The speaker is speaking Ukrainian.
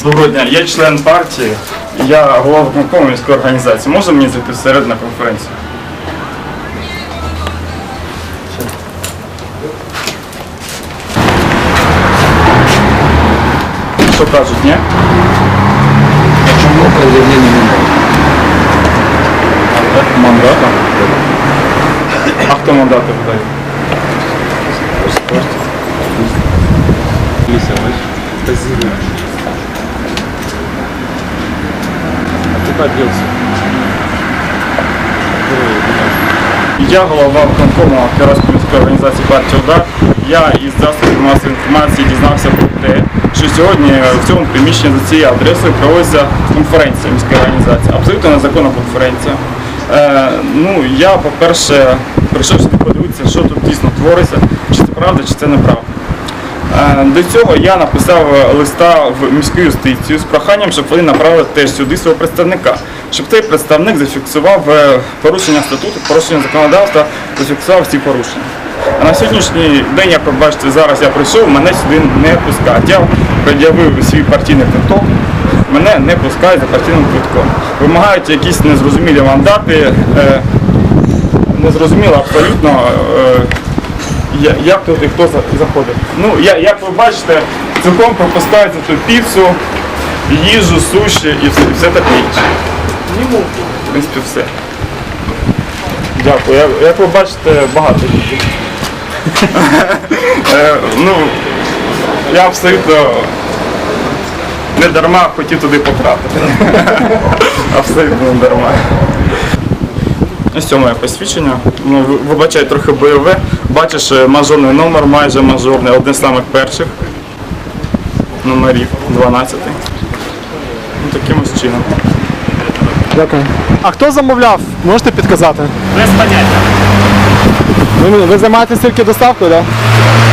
Доброго дня, я член партії, я голова виконкому міської організації. Може мені зайти всередину на конференцію? Що кажуть, ні? Чому заявлення немає? Мандата? А хто мандати видає? Лися, делся? Я голова виконкому Кіровської міської організації партії Удар. Я із засобів масової інформації дізнався про те, що сьогодні в цьому приміщенні за цією адресою проводиться конференція міської організації. Абсолютно незаконна конференція. Е, ну, я, по-перше, прийшов сюди подивитися, що тут дійсно твориться, чи це правда, чи це неправда. Е, До цього я написав листа в міську юстицію з проханням, щоб вони направили теж сюди свого представника, щоб цей представник зафіксував е, порушення статуту, порушення законодавства, зафіксував ці порушення. А на сьогоднішній день, як ви бачите, зараз я прийшов, мене сюди не пускають. Я пред'явив свій партійний квиток, мене не пускають за партійним квитком. Вимагають якісь незрозумілі мандати, е, незрозуміло абсолютно. Як тут і хто заходить. Ну, я, як ви бачите, цілком пропускається тут піцу, їжу, суші і все, все таке інше. В принципі, все. Дякую. Як, як ви бачите, багато. Е, ну, я абсолютно не дарма хотів туди потрапити. абсолютно не дарма. Ось це моє посвідчення. Ну, вибачай, трохи бойове. Бачиш, е, мажорний номер, майже мажорний, один з самих перших номерів, 12. Ну, таким ось чином. Дякую. А хто замовляв? Можете підказати? Без поняття. Ви, ви займаєтесь тільки доставкою, так? Да?